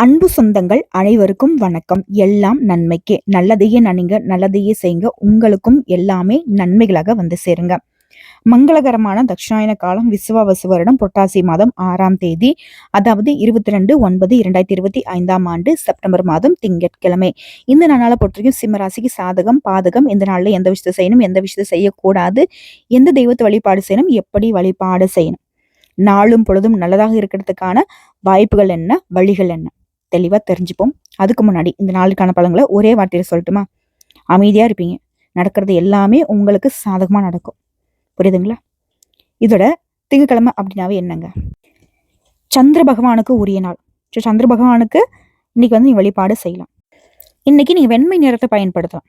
அன்பு சொந்தங்கள் அனைவருக்கும் வணக்கம். எல்லாம் நன்மைக்கே. நல்லதையே நனிங்க நல்லதையே செய்யுங்க. உங்களுக்கும் எல்லாமே நன்மைகளாக வந்து சேருங்க. மங்களகரமான தட்சிணாயன காலம் விசுவாவசு வருடம் புரட்டாசி மாதம் ஆறாம் தேதி அதாவது இருபத்தி ரெண்டு ஒன்பது இரண்டாயிரத்தி இருபத்தி ஐந்தாம் ஆண்டு செப்டம்பர் மாதம் திங்கட்கிழமை. இந்த நாளால் பொறுத்தவரைக்கும் சிம்மராசிக்கு சாதகம் பாதகம் இந்த நாளில் எந்த விஷயத்தை செய்யணும் எந்த விஷயத்தை செய்யக்கூடாது எந்த தெய்வத்தை வழிபாடு செய்யணும் எப்படி வழிபாடு செய்யணும். நாளும் பொழுதும் நல்லதாக இருக்கிறதுக்கான வாய்ப்புகள் என்ன வழிகள் என்ன? தெளிவாக தெரிஞ்சுப்போம். அதுக்கு முன்னாடி இந்த நாளுக்கான பழங்களை ஒரே வார்த்தையில் சொல்லட்டுமா? அமைதியாக இருப்பீங்க. நடக்கிறது எல்லாமே உங்களுக்கு சாதகமாக நடக்கும். புரியுதுங்களா? இதோட திங்கக்கிழமை அப்படின்னாவே என்னங்க? சந்திர பகவானுக்கு உரிய நாள். ஸோ சந்திர பகவானுக்கு இன்னைக்கு வந்து நீங்கள் வழிபாடு செய்யலாம். இன்னைக்கு நீங்கள் வெண்மை நிறத்தை பயன்படுத்தலாம்.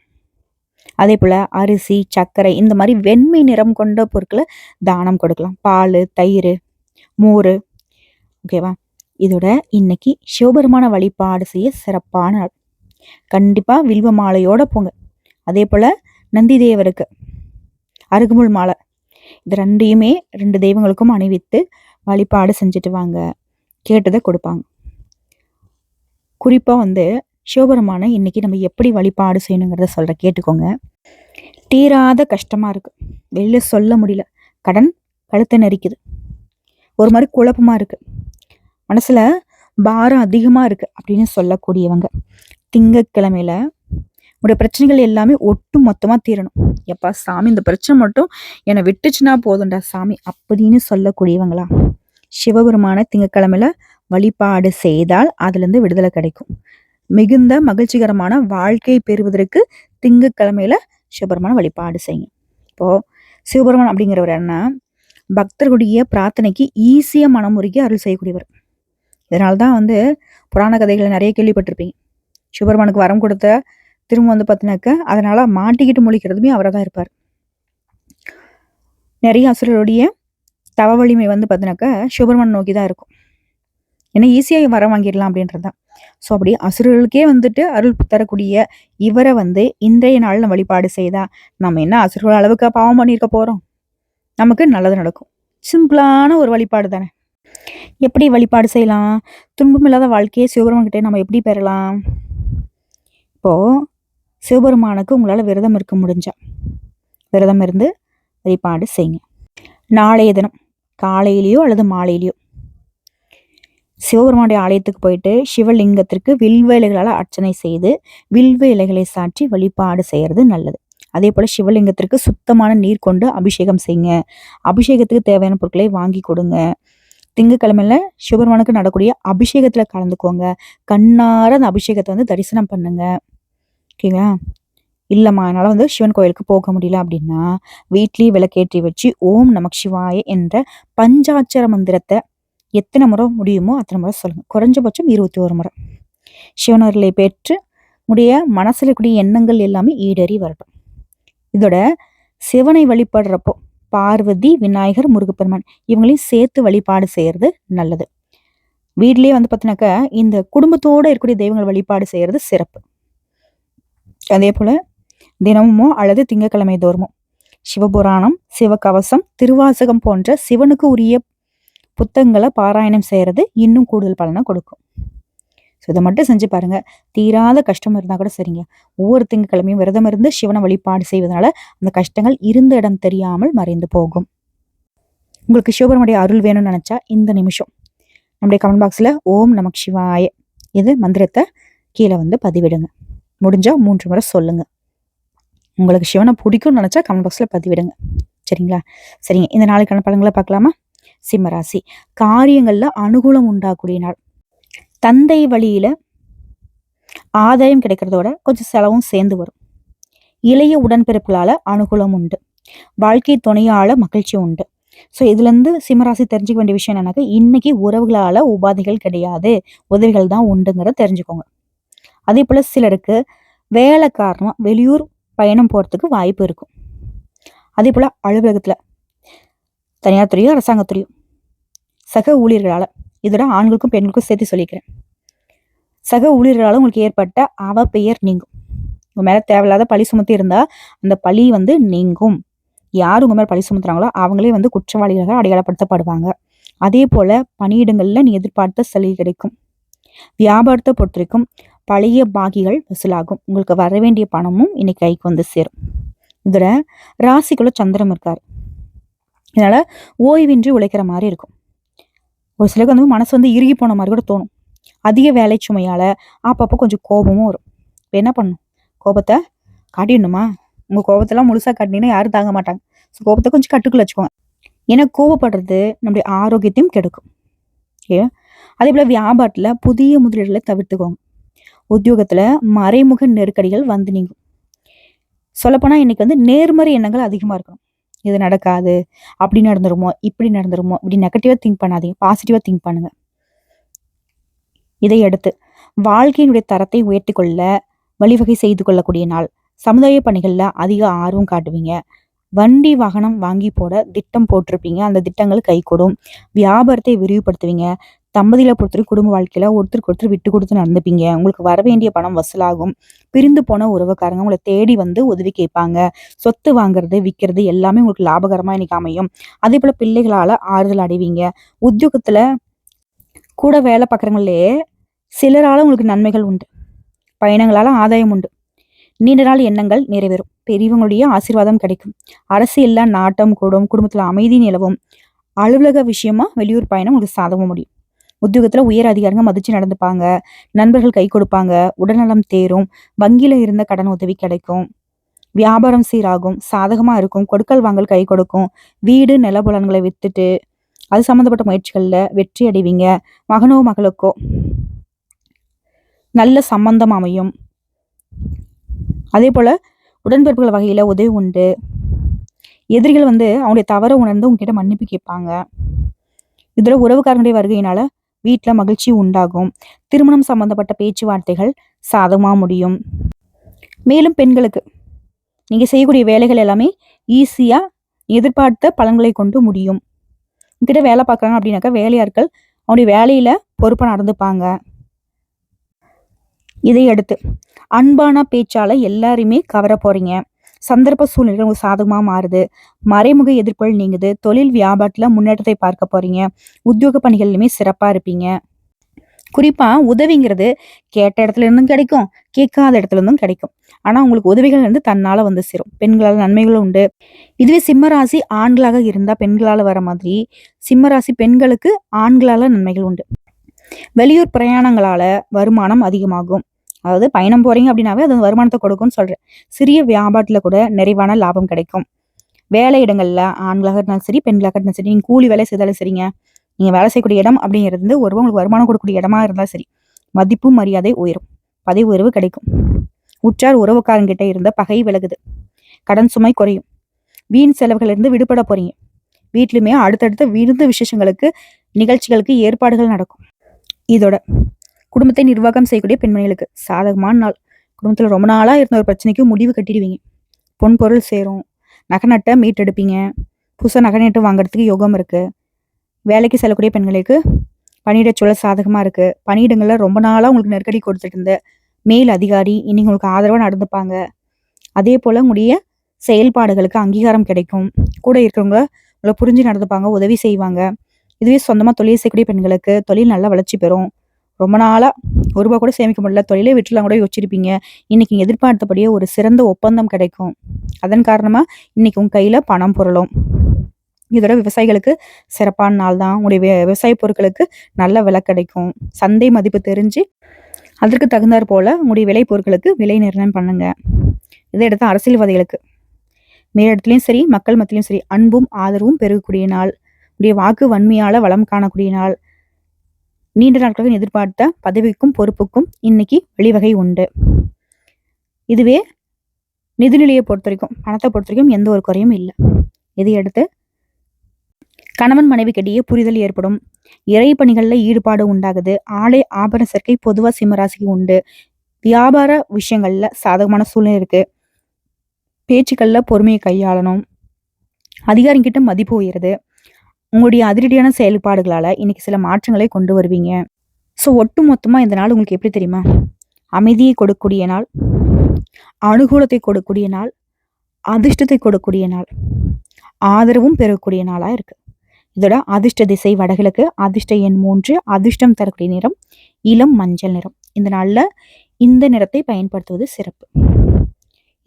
அதே போல் அரிசி சர்க்கரை இந்த மாதிரி வெண்மை நிறம் கொண்ட பொருட்களை தானம் கொடுக்கலாம். பால் தயிர் மோர். ஓகேவா? இதோட இன்னைக்கு சிவபெருமான வழிபாடு செய்ய சிறப்பான நாள். கண்டிப்பாக வில்வ மாலையோட போங்க. அதே போல் நந்தி தேவருக்கு அருகுமுள் மாலை. இது ரெண்டையுமே ரெண்டு தெய்வங்களுக்கும் அணிவித்து வழிபாடு செஞ்சுட்டு வாங்க கேட்டதை கொடுப்பாங்க. குறிப்பாக வந்து சிவபெருமானை இன்னைக்கு நம்ம எப்படி வழிபாடு செய்யணுங்கிறத சொல்கிற கேட்டுக்கோங்க. தீராத கஷ்டமாக இருக்குது வெளில சொல்ல முடியல. கடன் கழுத்தை நெரிக்குது. ஒரு மாதிரி குழப்பமாக இருக்குது மனசில் பாரம் அதிகமாக இருக்குது அப்படின்னு சொல்லக்கூடியவங்க. திங்கக்கிழமையில் உடைய பிரச்சனைகள் எல்லாமே ஒட்டு மொத்தமாக தீரணும். எப்பா சாமி இந்த பிரச்சனை மட்டும் என்னை விட்டுச்சுன்னா போதும்டா சாமி அப்படின்னு சொல்லக்கூடியவங்களா? சிவபெருமான திங்கக்கிழமையில் வழிபாடு செய்தால் அதுலேருந்து விடுதலை கிடைக்கும். மிகுந்த மகிழ்ச்சிகரமான வாழ்க்கை பெறுவதற்கு திங்கக்கிழமையில சிவபெருமான வழிபாடு செய்யும் இப்போது சிவபெருமான் அப்படிங்கிறவர் என்ன? பக்தர்களுடைய பிரார்த்தனைக்கு ஈஸியாக மனமுருகி அருள் செய்யக்கூடியவர். இதனால தான் வந்து புராண கதைகளை நிறைய கேள்விப்பட்டிருப்பீங்க. சுபர்மனுக்கு வரம் கொடுத்த திரும்ப வந்து பார்த்தினாக்க அதனால் மாட்டிக்கிட்டு முழிக்கிறதுமே அவராக தான் இருப்பார். நிறைய அசுரருடைய தவ வலிமை வந்து பார்த்தினாக்க சுபர்மன் நோக்கி தான் இருக்கும். ஏன்னா ஈஸியாக வரம் வாங்கிடலாம் அப்படின்றது தான். ஸோ அப்படி அசுரர்களுக்கே வந்துட்டு அருள் தரக்கூடிய இவரை வந்து இன்றைய நாளில் வழிபாடு செய்தா நம்ம என்ன அசுரர்கள் அளவுக்கு பாவம் பண்ணியிருக்க போகிறோம் நமக்கு நல்லது நடக்கும். சிம்பிளான ஒரு வழிபாடு தானே. எப்படி வழிபாடு செய்யலாம்? துன்பம் இல்லாத வாழ்க்கையை சிவபெருமான்கிட்ட நம்ம எப்படி பெறலாம்? இப்போது சிவபெருமானுக்கு உங்களால் விரதம் இருக்க முடிஞ்சா? விரதம் இருந்து வழிபாடு செய்யுங்க. நாளைய தினம் காலையிலையோ அல்லது மாலையிலையோ சிவபெருமானுடைய ஆலயத்துக்கு போயிட்டு சிவலிங்கத்திற்கு வில்வேலைகளால் அர்ச்சனை செய்து வில்வேலைகளை சாற்றி வழிபாடு செய்கிறது நல்லது. அதே போல் சிவலிங்கத்திற்கு சுத்தமான நீர் கொண்டு அபிஷேகம் செய்யுங்க. அபிஷேகத்துக்கு தேவையான பொருட்களை வாங்கி கொடுங்க. திங்கக்கிழமையில சிவபெருமானுக்கு நடக்கூடிய அபிஷேகத்துல கலந்துக்கோங்க. கண்ணார அந்த அபிஷேகத்தை வந்து தரிசனம் பண்ணுங்க. ஓகேங்களா? இல்லைம்மா என்னால் வந்து சிவன் கோயிலுக்கு போக முடியல அப்படின்னா வீட்லேயே விளக்கேற்றி வச்சு ஓம் நமக் சிவாய என்ற பஞ்சாட்சர மந்திரத்தை எத்தனை முறை முடியுமோ அத்தனை முறை சொல்லுங்கள் குறைஞ்சபட்சம் இருபத்தி ஒரு முறை சிவனர்களை பெற்று உடைய மனசில் இருக்கக்கூடிய எண்ணங்கள் எல்லாமே ஈடேறி வரட்டும். இதோட சிவனை வழிபடுறப்போ பார்வதி விநாயகர் முருகப்பெருமான். இவங்களையும் சேர்த்து வழிபாடு செய்யறது நல்லது. வீட்லயே வந்து பார்த்தீங்கன்னாக்கா இந்த குடும்பத்தோட இருக்கக்கூடிய தெய்வங்கள் வழிபாடு செய்யறது சிறப்பு. அதே போல தினமுமோ அல்லது திங்கக்கிழமை தோறுமோ சிவபுராணம் சிவகவசம் திருவாசகம் போன்ற சிவனுக்கு உரிய புத்தகங்களை பாராயணம் செய்யறது இன்னும் கூடுதல் பலனை கொடுக்கும். ஸோ இதை மட்டும் செஞ்சு பாருங்க. தீராத கஷ்டம் இருந்தால் கூட சரிங்க. ஒவ்வொரு திங்கக்கிழமையும் விரதம் இருந்து சிவனை வழிபாடு செய்வதனால அந்த கஷ்டங்கள் இருந்த இடம் தெரியாமல் மறைந்து போகும். உங்களுக்கு சிவபெருமனுடைய அருள் வேணும்னு நினச்சா இந்த நிமிஷம். நம்முடைய கமெண்ட் பாக்ஸில் ஓம் நமக் சிவாய இது மந்திரத்தை கீழே வந்து பதிவிடுங்க. முடிஞ்சால் மூன்று முறை சொல்லுங்க. உங்களுக்கு சிவனை பிடிக்கும்னு நினச்சா கமெண்ட் பாக்ஸில் பதிவிடுங்க. சரிங்களா? சரிங்க. இந்த நாளைக்கான பழங்களை பார்க்கலாமா? சிம்மராசி காரியங்களில் அனுகூலம் உண்டாகக்கூடிய நாள். தந்தை வழியில் ஆதாயம் கிடைக்கிறதோட கொஞ்சம் செலவும் சேர்ந்து வரும். இளைய உடன்பிறப்புகளால் அனுகூலம் உண்டு. வாழ்க்கை துணையால் மகிழ்ச்சி உண்டு. ஸோ இதுலேருந்து சிம்மராசி தெரிஞ்சுக்க வேண்டிய விஷயம் என்னன்னாக்கா இன்னைக்கு உறவுகளால் உபாதைகள் கிடையாது. உதவிகள் தான் உண்டுங்கிறத தெரிஞ்சுக்கோங்க. அதே போல் சிலருக்கு வேலை காரணம் வெளியூர் பயணம் போகிறதுக்கு வாய்ப்பு இருக்கும். அதே போல் அலுவலகத்தில் தனியார் துறையோ அரசாங்கத்துறையோ சக ஊழியர்களால் இதோட ஆண்களுக்கும் பெண்களுக்கும் சேர்த்து சொல்லிக்கிறேன். சக ஊழியர்களால் உங்களுக்கு ஏற்பட்ட அவ பெயர் நீங்கும். உங்கள் மேலே தேவையில்லாத பழி சுமத்தி இருந்தால் அந்த பழி வந்து நீங்கும். யார் உங்கள் மேலே பழி சுமத்துறாங்களோ அவங்களே வந்து குற்றவாளிகளாக அடையாளப்படுத்தப்படுவாங்க. அதே போல் பணியிடங்களில் நீ எதிர்பார்த்த சலுகை கிடைக்கும். வியாபாரத்தை பொறுத்த வரைக்கும் பழைய பாகிகள் வசூலாகும். உங்களுக்கு வர வேண்டிய பணமும் இன்னைக்கு கைக்கு வந்து சேரும். இதில் ராசிக்குள்ள சந்திரம் இருக்கார். இதனால் ஓய்வின்றி உழைக்கிற மாதிரி இருக்கும். ஒரு சிலருக்கு வந்து மனசு வந்து இறுகி போன மாதிரி கூட தோணும். அதிக வேலை சுமையால் அப்பப்போ கொஞ்சம் கோபமும் வரும். இப்போ என்ன பண்ணும் கோபத்தை காட்டிடணுமா? உங்கள் கோபத்தெல்லாம் முழுசாக காட்டினீங்கன்னா யாரும் தாங்க மாட்டாங்க. ஸோ கோபத்தை கொஞ்சம் கட்டுக்குள்ள வச்சுக்கோங்க. ஏன்னா கோபப்படுறது நம்முடைய ஆரோக்கியத்தையும் கெடுக்கும். ஓகே அதே போல் வியாபாரத்தில் புதிய முதலீடுகளை தவிர்த்துக்கோங்க. உத்தியோகத்தில் மறைமுக நெருக்கடிகள் வந்து நீங்கும். சொல்லப்போனால் இன்றைக்கி வந்து நேர்மறை எண்ணங்கள் அதிகமாக இருக்கணும். இது நடக்காது அப்படி நடந்துருமோ இப்படி நடந்துருமோ இப்படி நெகட்டிவாக திங்க் பண்ணாதீங்க பாசிட்டிவாக திங்க் பண்ணுங்க. இதை அடுத்து வாழ்க்கையினுடைய தரத்தை உயர்த்தி கொள்ள வழிவகை செய்து கொள்ளக்கூடிய நாள். சமுதாய பணிகளில் அதிக ஆர்வம் காட்டுவீங்க. வண்டி வாகனம் வாங்கி போட திட்டம் போட்டிருப்பீங்க. அந்த திட்டங்கள் கைகூடும். வியாபாரத்தை விரிவுபடுத்துவீங்க. தம்பதியில் பொறுத்தவரை குடும்ப வாழ்க்கையில் ஒருத்தருக்கு ஒருத்தர் விட்டு கொடுத்து நடந்துப்பீங்க. உங்களுக்கு வர வேண்டிய பணம் வசூலாகும். பிரிந்து போன உறவுக்காரங்க உங்களை தேடி வந்து உதவி கேட்பாங்க. சொத்து வாங்குறது விற்கிறது எல்லாமே உங்களுக்கு லாபகரமாக இன்னைக்கு அமையும். அதே போல் பிள்ளைகளால் ஆறுதல் அடைவீங்க. உத்தியோகத்தில் கூட வேலை பார்க்குறவங்களே சிலரால் உங்களுக்கு நன்மைகள் உண்டு. பயணங்களால் ஆதாயம் உண்டு. நீண்ட நாள் எண்ணங்கள் நிறைவேறும். பெரியவங்களுடைய ஆசீர்வாதம் கிடைக்கும். அரசியல்ல நாட்டம் கூடும் குடும்பத்தில் அமைதி நிலவும். அலுவலக விஷயமா வெளியூர் பயணம் உங்களுக்கு சாதக முடியும். உத்தியோகத்துல உயர் அதிகாரிங்க மதிச்சு நடந்துப்பாங்க. நண்பர்கள் கை கொடுப்பாங்க. உடல்நலம் தேரும். வங்கியில இருந்த கடன் உதவி கிடைக்கும். வியாபாரம் சீராகும். சாதகமா இருக்கும். கொடுக்கல் வாங்கல் கை கொடுக்கும். வீடு நிலபுலன்களை வித்துட்டு அது சம்பந்தப்பட்ட முயற்சிகள்ல வெற்றி அடைவீங்க. மகனோ மகளுக்கோ நல்ல சம்பந்தம் அமையும். அதே போல உடன்பிறப்புகள் வகையில உதவி உண்டு. எதிரிகள் வந்து அவங்களுடைய தவற உணர்ந்து உங்ககிட்ட மன்னிப்பு கேட்பாங்க. இதுல உறவுக்காரனுடைய வருகையினால வீட்டுல மகிழ்ச்சி உண்டாகும். திருமணம் சம்பந்தப்பட்ட பேச்சுவார்த்தைகள் சாதகமா முடியும். மேலும் பெண்களுக்கு நீங்க செய்யக்கூடிய வேலைகள் எல்லாமே ஈஸியா எதிர்பார்த்த பலன்களை கொண்டு முடியும். உங்ககிட்ட வேலை பார்க்குறாங்க அப்படின்னாக்கா வேலையாட்கள் அவனுடைய வேலையில பொறுப்பாக நடந்துப்பாங்க. இதை அடுத்து அன்பான பேச்சால எல்லாரையுமே கவர போறீங்க. சந்தர்ப்ப சூழ்நிலைகள் உங்களுக்கு சாதகமாக மாறுது. மறைமுக எதிர்ப்புகள் நீங்குது. தொழில் வியாபாரத்தில் முன்னேற்றத்தை பார்க்க போகிறீங்க உத்தியோக பணிகள்லையுமே சிறப்பாக இருப்பீங்க. குறிப்பாக உதவிங்கிறது கேட்ட இடத்துல இருந்தும் கிடைக்கும் கேட்காத இடத்துல இருந்தும் கிடைக்கும். ஆனால் உங்களுக்கு உதவிகள் வந்து தன்னால் வந்து சேரும். பெண்களால் நன்மைகளும் உண்டு. இதுவே சிம்மராசி ஆண்களாக இருந்தால் பெண்களால் வர மாதிரி சிம்மராசி பெண்களுக்கு ஆண்களால் நன்மைகள் உண்டு. வெளியூர் பிரயாணங்களால் வருமானம் அதிகமாகும். அதாவது பயணம் போகிறீங்க அப்படின்னாவே அது வருமானத்தை கொடுக்கும்னு சொல்றேன். சிறிய வியாபாரத்துல கூட நிறைவான லாபம் கிடைக்கும். வேலை இடங்கள்ல ஆண்களாக இருந்தாலும் சரி பெண்களாக இருந்தாலும் சரி நீங்க கூலி வேலை செய்தாலும் சரிங்க. நீங்கள் வேலை செய்யக்கூடிய இடம் அப்படிங்கிறது வந்து ஒரு உங்களுக்கு வருமானம் கொடுக்கக்கூடிய இடமா இருந்தாலும் சரி மதிப்பு மரியாதை உயரும். பதவி உயர்வு கிடைக்கும். உற்றார் உறவுக்காரங்கிட்ட இருந்த பகை விலகுது. கடன் சுமை குறையும். வீண் செலவுகள் இருந்து விடுபட போறீங்க. வீட்லையுமே அடுத்தடுத்த விருந்து விசேஷங்களுக்கு நிகழ்ச்சிகளுக்கு ஏற்பாடுகள் நடக்கும். இதோட குடும்பத்தை நிர்வாகம் செய்யக்கூடிய பெண்மணிகளுக்கு சாதகமான நாள். குடும்பத்தில் ரொம்ப நாளாக இருந்த ஒரு பிரச்சனைக்கு முடிவு கட்டிடுவீங்க. பொன் பொருள் சேரும். நகை நட்டை மீட்டெடுப்பீங்க. புதுசாக நகை நட்டு வாங்குறதுக்கு யோகம் இருக்குது வேலைக்கு செல்லக்கூடிய பெண்களுக்கு பணியிட சூழல் சாதகமாக இருக்குது பணியிடங்களில் ரொம்ப நாளாக உங்களுக்கு நெருக்கடி கொடுத்துட்டு இருந்த மேல் அதிகாரி இன்னைக்கு உங்களுக்கு ஆதரவாக நடந்துப்பாங்க. அதே போல் உங்களுடைய செயல்பாடுகளுக்கு அங்கீகாரம் கிடைக்கும். கூட இருக்கிறவங்க உங்களை புரிஞ்சு நடந்துப்பாங்க உதவி செய்வாங்க. இதுவே சொந்தமாக தொழில் செய்யக்கூடிய பெண்களுக்கு தொழில் நல்லா வளர்ச்சி பெறும். ரொம்ப நாளாக ஒரு ரூபா கூட சேமிக்க முடியல. தொழிலே விட்டுலாம் கூட யோசிச்சிருப்பீங்க. இன்னைக்கு எதிர்பார்த்தபடியே ஒரு சிறந்த ஒப்பந்தம் கிடைக்கும். அதன் காரணமா இன்னைக்கு உங்கள் கையில பணம் பொருளும். இதோட விவசாயிகளுக்கு சிறப்பான நாள் தான். உங்களுடைய விவசாய பொருட்களுக்கு நல்ல விலை கிடைக்கும். சந்தை மதிப்பு தெரிஞ்சு அதற்கு தகுந்தாற் போல உங்களுடைய விலை பொருட்களுக்கு விலை நிர்ணயம் பண்ணுங்க. இதை எடுத்து அரசியல்வாதிகளுக்கு. மேலிடத்துலையும் சரி மக்கள் மத்தியிலும் சரி அன்பும் ஆதரவும் பெருகக்கூடிய நாள். உடைய வாக்கு வன்மையால வளம் காணக்கூடிய நாள். நீண்ட நாட்களாக எதிர்பார்த்த பதவிக்கும் பொறுப்புக்கும் இன்னைக்கு வழிவகை உண்டு. இதுவே நிதிநிலையை பொறுத்த வரைக்கும் பணத்தை பொறுத்த வரைக்கும் எந்த ஒரு குறையும் இல்லை. இதையடுத்து கணவன் மனைவிக்கிடையே புரிதல் ஏற்படும். இறை பணிகளில் ஈடுபாடு உண்டாகுது. ஆலை ஆபரண சேர்க்கை பொதுவாக சிம்மராசிக்கு உண்டு. வியாபார விஷயங்கள்ல சாதகமான சூழ்நிலை இருக்கு. பேச்சுக்களில் பொறுமையை கையாளணும். அதிகாரிகிட்ட மதிப்பு உயருது. உங்களுடைய அதிரடியான செயல்பாடுகளால் இன்னைக்கு சில மாற்றங்களை கொண்டு வருவீங்க. ஸோ ஒட்டு மொத்தமாக இந்த நாள் உங்களுக்கு எப்படி தெரியுமா? அமைதியை கொடுக்கக்கூடிய நாள் அனுகூலத்தை கொடுக்கக்கூடிய நாள் அதிர்ஷ்டத்தை கொடுக்கக்கூடிய நாள் ஆதரவும் பெறக்கூடிய நாளாக இருக்குது இதோட அதிர்ஷ்ட திசை வடகிழக்கு அதிர்ஷ்ட எண் மூன்று அதிர்ஷ்டம் தரக்கூடிய நிறம் இளம் மஞ்சள் நிறம். இந்த நாளில் இந்த நிறத்தை பயன்படுத்துவது சிறப்பு.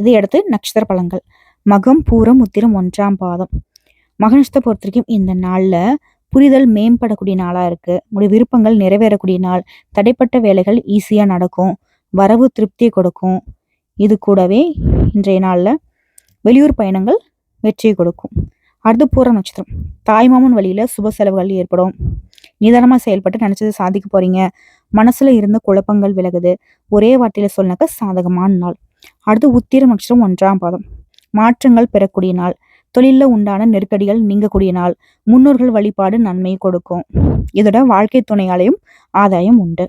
இதையடுத்து நட்சத்திர பழங்கள் மகம் பூரம் உத்திரம் ஒன்றாம் பாதம். மகனஷ்டத்தை பொறுத்த வரைக்கும் இந்த நாளில் புரிதல் மேம்படக்கூடிய நாளாக இருக்குது உங்களுடைய விருப்பங்கள் நிறைவேறக்கூடிய நாள். தடைப்பட்ட வேலைகள் ஈஸியாக நடக்கும். வரவு திருப்தியை கொடுக்கும். இது கூடவே இன்றைய நாளில் வெளியூர் பயணங்கள் வெற்றியை கொடுக்கும். அடுத்து பூர நட்சத்திரம். தாய்மாமன் வழியில் சுப செலவுகள் ஏற்படும். நிதானமாக செயல்பட்டு நினச்சதை சாதிக்க போகிறீங்க மனசில் இருந்த குழப்பங்கள் விலகுது. ஒரே வார்த்தையில் சொன்னாக்க சாதகமான நாள். அடுத்து உத்திர நட்சத்திரம் ஒன்றாம் பாதம். மாற்றங்கள் பெறக்கூடிய நாள். தொழிலில் உண்டான நெருக்கடிகள் நீங்கக்கூடிய நாள் முன்னோர்கள் வழிபாடு நன்மையை கொடுக்கும். இதோட வாழ்க்கை துணையாலையும் ஆதாயம் உண்டு.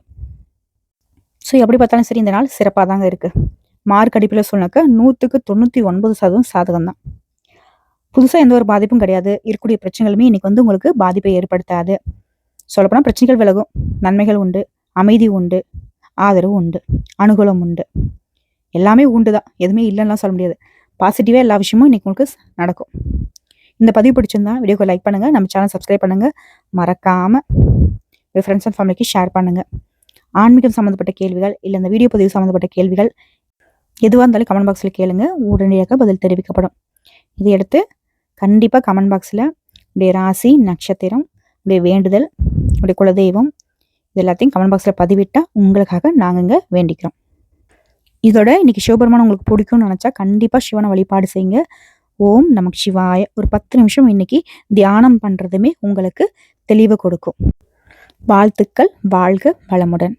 ஸோ எப்படி பார்த்தாலும் சரி இந்த நாள் சிறப்பாக தாங்க இருக்குது மார்க் அடிப்பில் சொன்னாக்க நூற்றுக்கு தொண்ணூற்றி ஒன்பது சதவீதம் சாதகம் தான். புதுசாக எந்த ஒரு பாதிப்பும் கிடையாது. இருக்கக்கூடிய பிரச்சனைகளுமே இன்னைக்கு வந்து உங்களுக்கு பாதிப்பை ஏற்படுத்தாது. சொல்லப்போனால் பிரச்சனைகள் விலகும். நன்மைகள் உண்டு. அமைதி உண்டு. ஆதரவு உண்டு. அனுகூலம் உண்டு. எல்லாமே உண்டு தான் எதுவுமே இல்லைன்னா சொல்ல முடியாது. பாசிட்டிவாக எல்லா விஷயமும் இன்றைக்கி உங்களுக்கு நடக்கும். இந்த பதிவு பிடிச்சிருந்தா வீடியோக்கு லைக் பண்ணுங்கள் நம்ம சேனல் சப்ஸ்கிரைப் பண்ணுங்கள் மறக்காமல் உங்கள் ஃப்ரெண்ட்ஸ் அண்ட் ஃபேமிலிக்கு ஷேர் பண்ணுங்கள் ஆன்மீகம் சம்மந்தப்பட்ட கேள்விகள் இல்லை இந்த வீடியோ பதிவு சம்மந்தப்பட்ட கேள்விகள் எதுவாக இருந்தாலும் கமெண்ட் பாக்ஸில் கேளுங்க. உடனடியாக பதில் தெரிவிக்கப்படும். இதையடுத்து கண்டிப்பாக கமெண்ட் பாக்ஸில் உடைய ராசி நட்சத்திரம் உடைய வேண்டுதல் உடைய குலதெய்வம் இது எல்லாத்தையும் கமெண்ட் பாக்ஸில் பதிவிட்டால் உங்களுக்காக நாங்கள் இங்கே வேண்டிக்கிறோம். இதோட இன்னைக்கு சிவபெருமான் உங்களுக்கு பிடிக்கும்னு நினச்சா கண்டிப்பாக சிவனை வழிபாடு செய்யுங்க. ஓம் நமக்கு சிவாய. ஒரு பத்து நிமிஷம் இன்னைக்கு தியானம் பண்ணுறதுமே உங்களுக்கு தெளிவு கொடுக்கும். வாழ்த்துக்கள். வாழ்க வளமுடன்.